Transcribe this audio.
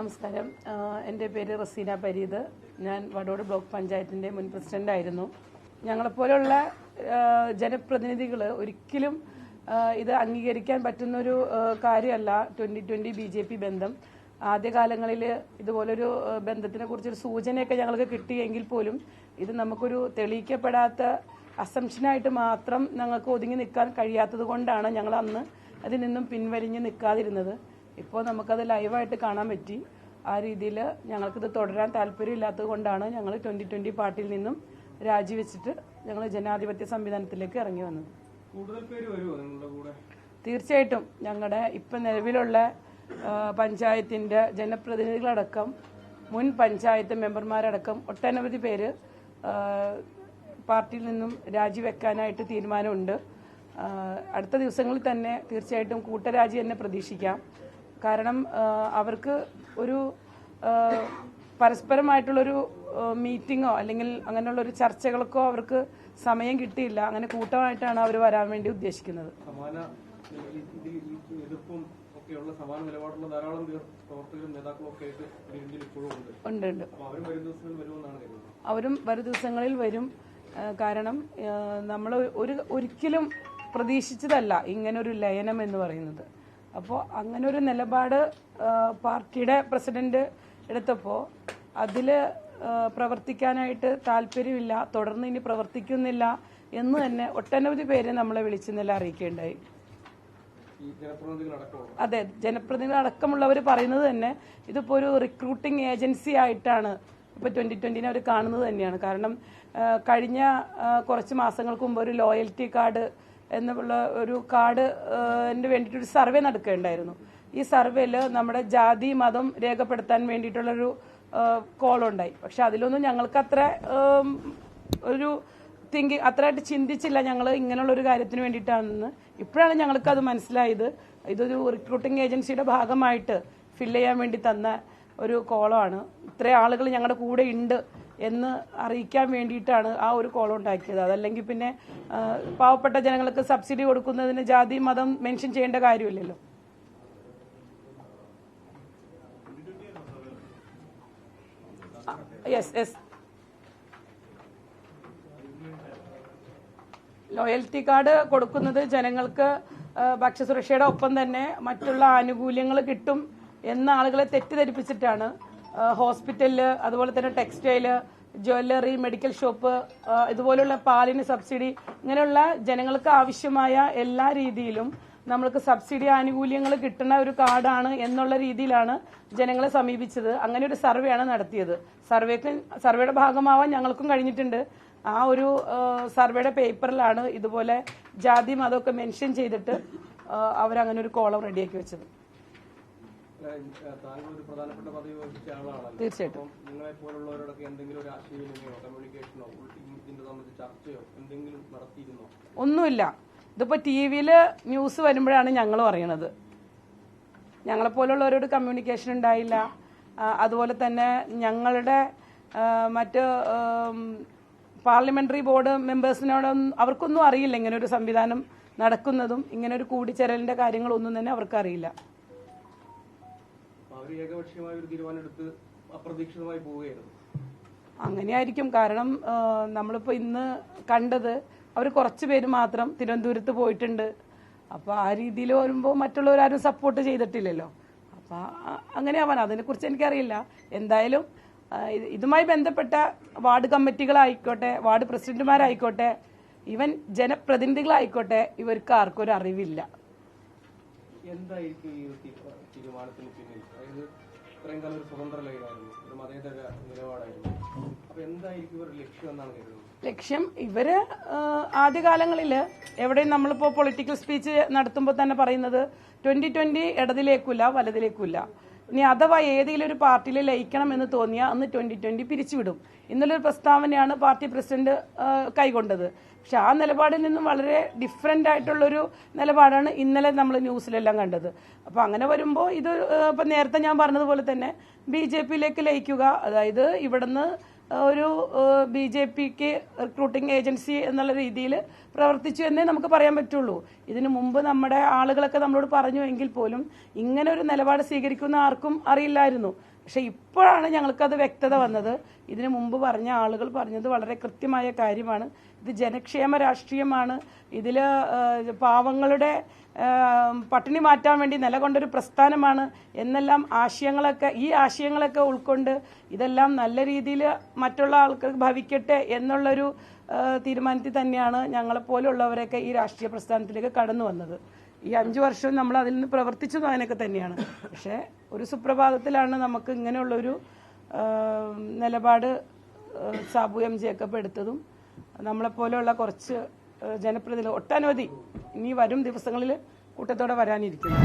നമസ്കാരം. എന്റെ പേര് റസീന പരീദ്. ഞാൻ വടോട് ബ്ലോക്ക് പഞ്ചായത്തിന്റെ മുൻ പ്രസിഡന്റ് ആയിരുന്നു ഞങ്ങളെപ്പോലുള്ള ജനപ്രതിനിധികൾ ഒരിക്കലും ഇത് അംഗീകരിക്കാൻ പറ്റുന്നൊരു കാര്യമല്ല twenty twenty B J P ബന്ധം. ആദ്യകാലങ്ങളിൽ ഇതുപോലൊരു ബന്ധത്തിനെ കുറിച്ചൊരു സൂചനയൊക്കെ ഞങ്ങൾക്ക് കിട്ടിയെങ്കിൽ പോലും ഇത് നമുക്കൊരു തെളിയിക്കപ്പെടാത്ത അസംഷനായിട്ട് മാത്രം ഞങ്ങൾക്ക് ഒതുങ്ങി നിൽക്കാൻ കഴിയാത്തത് കൊണ്ടാണ് ഞങ്ങൾ അന്ന് അതിൽ നിന്നും പിൻവലിഞ്ഞ് നിൽക്കാതിരുന്നത്. ഇപ്പോൾ നമുക്കത് ലൈവായിട്ട് കാണാൻ പറ്റി. ആ രീതിയിൽ ഞങ്ങൾക്കിത് തുടരാൻ താല്പര്യമില്ലാത്തത് കൊണ്ടാണ് ഞങ്ങൾ ട്വന്റി ട്വന്റി പാർട്ടിയിൽ നിന്നും രാജിവെച്ചിട്ട് ഞങ്ങൾ ജനാധിപത്യ സംവിധാനത്തിലേക്ക് ഇറങ്ങി വന്നത്. കൂടുതൽ പേര് വരുമോ നിങ്ങളുടെ കൂടെ? തീർച്ചയായിട്ടും ഞങ്ങളുടെ ഇപ്പം നിലവിലുള്ള പഞ്ചായത്തിന്റെ പഞ്ചായത്തിന്റെ ജനപ്രതിനിധികളടക്കം മുൻ പഞ്ചായത്ത് മെമ്പർമാരടക്കം ഒട്ടനവധി പേര് പാർട്ടിയിൽ നിന്നും രാജിവെക്കാനായിട്ട് തീരുമാനമുണ്ട്. അടുത്ത ദിവസങ്ങളിൽ തന്നെ തീർച്ചയായിട്ടും കൂട്ടരാജി തന്നെ പ്രതീക്ഷിക്കാം. കാരണം അവർക്ക് ഒരു പരസ്പരമായിട്ടുള്ളൊരു മീറ്റിങ്ങോ അല്ലെങ്കിൽ അങ്ങനെയുള്ള ഒരു ചർച്ചകൾക്കോ അവർക്ക് സമയം കിട്ടിയില്ല. അങ്ങനെ കൂട്ടമായിട്ടാണ് അവർ വരാൻ വേണ്ടി ഉദ്ദേശിക്കുന്നത്. സമാന ഈ- ഇതിൽ ഈ എതിർപ്പും ഒക്കെയുള്ള സമാന നിലപാടുള്ള ധാരാളം പേർ പ്രവർത്തകരും നേതാക്കളും ഒക്കെ ആയിട്ട് ഡൽഹിയിൽ ഇപ്പോഴും ഉണ്ട്. ഉണ്ട് അവരും വരും ദിവസങ്ങളിൽ വരുമെന്നാണ് കരുതുന്നത് അവരും വരും ദിവസങ്ങളിൽ വരും. കാരണം നമ്മൾ ഒരു ഒരിക്കലും പ്രതീക്ഷിച്ചതല്ല ഇങ്ങനൊരു ലയനം എന്ന് പറയുന്നത്. അപ്പോൾ അങ്ങനെ ഒരു നിലപാട് പാർട്ടിയുടെ പ്രസിഡന്റ് എടുത്തപ്പോൾ അതിൽ പ്രവർത്തിക്കാനായിട്ട് താല്പര്യമില്ല തുടർന്ന് ഇനി പ്രവർത്തിക്കുന്നില്ല എന്ന് തന്നെ ഒട്ടനവധി പേര് നമ്മളെ വിളിച്ച് നില അറിയിക്കുകയുണ്ടായി. അതെ ജനപ്രതിനിധികൾ അടക്കമുള്ളവർ പറയുന്നത് തന്നെ ഇതിപ്പോൾ ഒരു റിക്രൂട്ടിംഗ് ഏജൻസി ആയിട്ടാണ് ഇപ്പോൾ ട്വന്റി ട്വന്റിനെ അവർ കാണുന്നത് തന്നെയാണ്. കാരണം കഴിഞ്ഞ കുറച്ച് മാസങ്ങൾക്ക് മുമ്പ് ഒരു ലോയൽറ്റി കാർഡ് എന്നുള്ള ഒരു കാർഡ് വേണ്ടിയിട്ട് ഒരു സർവേ നടക്കുകയുണ്ടായിരുന്നു. ഈ സർവേയിൽ നമ്മുടെ ജാതി മതം രേഖപ്പെടുത്താൻ വേണ്ടിയിട്ടുള്ളൊരു കോൾ ഉണ്ടായി. പക്ഷെ അതിലൊന്നും ഞങ്ങൾക്ക് അത്ര ഒരു തിങ്കി അത്രയായിട്ട് ചിന്തിച്ചില്ല ഞങ്ങൾ ഇങ്ങനെയുള്ള ഒരു കാര്യത്തിന് വേണ്ടിയിട്ടാണെന്ന്. ഇപ്പോഴാണ് ഞങ്ങൾക്ക് അത് മനസ്സിലായത്. ഇതൊരു റിക്രൂട്ടിംഗ് ഏജൻസിയുടെ ഭാഗമായിട്ട് ഫില്ല് ചെയ്യാൻ വേണ്ടി തന്ന ഒരു കോളാണ് ഇത്രയും ആളുകൾ ഞങ്ങളുടെ കൂടെ ഉണ്ട് എന്ന് അറിയിക്കാൻ വേണ്ടിയിട്ടാണ് ആ ഒരു കോളം ഉണ്ടാക്കിയത്. അതല്ലെങ്കിൽ പിന്നെ പാവപ്പെട്ട ജനങ്ങൾക്ക് സബ്സിഡി കൊടുക്കുന്നതിന് ജാതി മതം മെൻഷൻ ചെയ്യേണ്ട കാര്യമില്ലല്ലോ. യെസ് യെസ് ലോയൽറ്റി കാർഡ് കൊടുക്കുന്നത് ജനങ്ങൾക്ക് ഭക്ഷ്യസുരക്ഷയുടെ ഒപ്പം തന്നെ മറ്റുള്ള ആനുകൂല്യങ്ങൾ കിട്ടും എന്ന ആളുകളെ തെറ്റിദ്ധരിപ്പിച്ചിട്ടാണ് ഹോസ്പിറ്റലിൽ അതുപോലെ തന്നെ ടെക്സ്റ്റൈൽ ജ്വല്ലറി മെഡിക്കൽ ഷോപ്പ് ഇതുപോലുള്ള പാലിന് സബ്സിഡി ഇങ്ങനെയുള്ള ജനങ്ങൾക്ക് ആവശ്യമായ എല്ലാ രീതിയിലും നമ്മൾക്ക് സബ്സിഡി ആനുകൂല്യങ്ങൾ കിട്ടുന്ന ഒരു കാർഡാണ് എന്നുള്ള രീതിയിലാണ് ജനങ്ങളെ സമീപിച്ചത്. അങ്ങനെ ഒരു സർവേയാണ് നടത്തിയത്. സർവേക്ക് സർവേയുടെ ഭാഗമാവാൻ ഞങ്ങൾക്കും കഴിഞ്ഞിട്ടുണ്ട്. ആ ഒരു സർവേയുടെ പേപ്പറിലാണ് ഇതുപോലെ ജാതി മതമൊക്കെ മെൻഷൻ ചെയ്തിട്ട് അവരങ്ങനെ ഒരു കോളം റെഡിയാക്കി വെച്ചത്. തീർച്ചയായിട്ടും. ഒന്നുമില്ല. ഇതിപ്പോ ടി വിയിൽ ന്യൂസ് വരുമ്പോഴാണ് ഞങ്ങൾ പറയണത് ഞങ്ങളെപ്പോലുള്ളവരോട് കമ്മ്യൂണിക്കേഷൻ ഉണ്ടായില്ല. അതുപോലെ തന്നെ ഞങ്ങളുടെ മറ്റ് പാർലമെന്ററി ബോർഡ് മെമ്പേഴ്സിനോടൊന്നും അവർക്കൊന്നും അറിയില്ല ഇങ്ങനെ ഒരു സംവിധാനം നടക്കുന്നതും ഇങ്ങനെ ഒരു കൂടിച്ചേരലിന്റെ കാര്യങ്ങളൊന്നും തന്നെ അവർക്ക് അപ്പൊ ഏകപക്ഷീയമായ ഒരു തീരുമാനം അപ്രതീക്ഷിതമായി പോവുകയായിരുന്നു. അങ്ങനെയായിരിക്കും. കാരണം നമ്മളിപ്പോ ഇന്ന് കണ്ടത് അവർ കുറച്ച് പേര് മാത്രം തിരുവനന്തപുരത്ത് പോയിട്ടുണ്ട്. അപ്പോൾ ആ രീതിയിൽ വരുമ്പോൾ മറ്റുള്ളവരാരും സപ്പോർട്ട് ചെയ്തിട്ടില്ലല്ലോ. അപ്പോൾ അങ്ങനെ ആവാൻ അതിനെക്കുറിച്ച് എനിക്കറിയില്ല. എന്തായാലും ഇതുമായി ബന്ധപ്പെട്ട വാർഡ് കമ്മിറ്റികളായിക്കോട്ടെ വാർഡ് പ്രസിഡന്റുമാരായിക്കോട്ടെ ഈവൻ ജനപ്രതിനിധികളായിക്കോട്ടെ ഇവർക്ക് ആർക്കും ഒരു അറിവില്ല. എന്തായിരിക്കും ഈ ഒരു തീരുമാനത്തിന് പിന്നിൽ? അതായത് ഇത്രയും കാലം ഒരു സ്വതന്ത്ര ലൈനായിരുന്നു ഒരു മതേതര നിലപാടായിരുന്നു. അപ്പൊ എന്തായിരിക്കും ഇവരുടെ ലക്ഷ്യം എന്നാണ് കരുതുന്നത്? ലക്ഷ്യം ഇവർ ആദ്യകാലങ്ങളിൽ എവിടെയും നമ്മളിപ്പോൾ പൊളിറ്റിക്കൽ സ്പീച്ച് നടത്തുമ്പോൾ തന്നെ പറയുന്നത് ട്വന്റി ട്വന്റി ഇടതിലേക്കില്ല വലതിലേക്കില്ല. ഇനി അഥവാ ഏതെങ്കിലും ഒരു പാർട്ടിയിൽ ലയിക്കണം എന്ന് തോന്നിയാൽ അന്ന് ട്വന്റി ട്വന്റി പിരിച്ചുവിടും. ഇന്നലൊരു പ്രസ്താവനയാണ് പാർട്ടി പ്രസിഡന്റ് കൈകൊണ്ടത് പക്ഷെ ആ നിലപാടിൽ നിന്നും വളരെ ഡിഫറെന്റ് ആയിട്ടുള്ളൊരു നിലപാടാണ് ഇന്നലെ നമ്മൾ ന്യൂസിലെല്ലാം കണ്ടത്. അപ്പോൾ അങ്ങനെ വരുമ്പോൾ ഇത് ഇപ്പം നേരത്തെ ഞാൻ പറഞ്ഞതുപോലെ തന്നെ ബി ജെ പിയിലേക്ക് ലയിക്കുക അതായത് ഇവിടുന്ന് ഒരു ബി ജെ പിക്ക് റിക്രൂട്ടിംഗ് ഏജൻസി എന്നുള്ള രീതിയിൽ പ്രവർത്തിച്ചു എന്നേ നമുക്ക് പറയാൻ പറ്റുള്ളൂ. ഇതിനു മുമ്പ് നമ്മുടെ ആളുകളൊക്കെ നമ്മളോട് പറഞ്ഞു എങ്കിൽ പോലും ഇങ്ങനെ ഒരു നിലപാട് സ്വീകരിക്കുന്ന ആർക്കും അറിയില്ലായിരുന്നു. പക്ഷെ ഇപ്പോഴാണ് ഞങ്ങൾക്കത് വ്യക്തത വന്നത്. ഇതിനു മുമ്പ് പറഞ്ഞ ആളുകൾ പറഞ്ഞത് വളരെ കൃത്യമായ കാര്യമാണ്. ഇത് ജനക്ഷേമ രാഷ്ട്രീയമാണ്. ഇതിൽ പാവങ്ങളുടെ പട്ടിണി മാറ്റാൻ വേണ്ടി നിലകൊണ്ടൊരു പ്രസ്ഥാനമാണ്. എന്നെല്ലാം ആശയങ്ങളൊക്കെ ഈ ആശയങ്ങളൊക്കെ ഉൾക്കൊണ്ട് ഇതെല്ലാം നല്ല രീതിയിൽ മറ്റുള്ള ആൾക്കാർക്ക് ഭവിക്കട്ടെ എന്നുള്ളൊരു തീരുമാനത്തിൽ തന്നെയാണ് ഞങ്ങളെപ്പോലുള്ളവരൊക്കെ ഈ രാഷ്ട്രീയ പ്രസ്ഥാനത്തിലേക്ക് കടന്നു വന്നത്. ഈ അഞ്ചു വർഷം നമ്മൾ അതിൽ നിന്ന് പ്രവർത്തിച്ചതും അതിനൊക്കെ തന്നെയാണ്. പക്ഷേ ഒരു സുപ്രഭാതത്തിലാണ് നമുക്ക് ഇങ്ങനെയുള്ളൊരു നിലപാട് സാബു എം ജേക്കബ് എടുത്തതും. നമ്മളെപ്പോലെയുള്ള കുറച്ച് ജനപ്രതിനിധി ജനപ്രതിനിധികൾ ഒട്ടനവധി ഇനി വരും ദിവസങ്ങളിൽ കൂട്ടത്തോടെ വരാനിരിക്കുന്നു.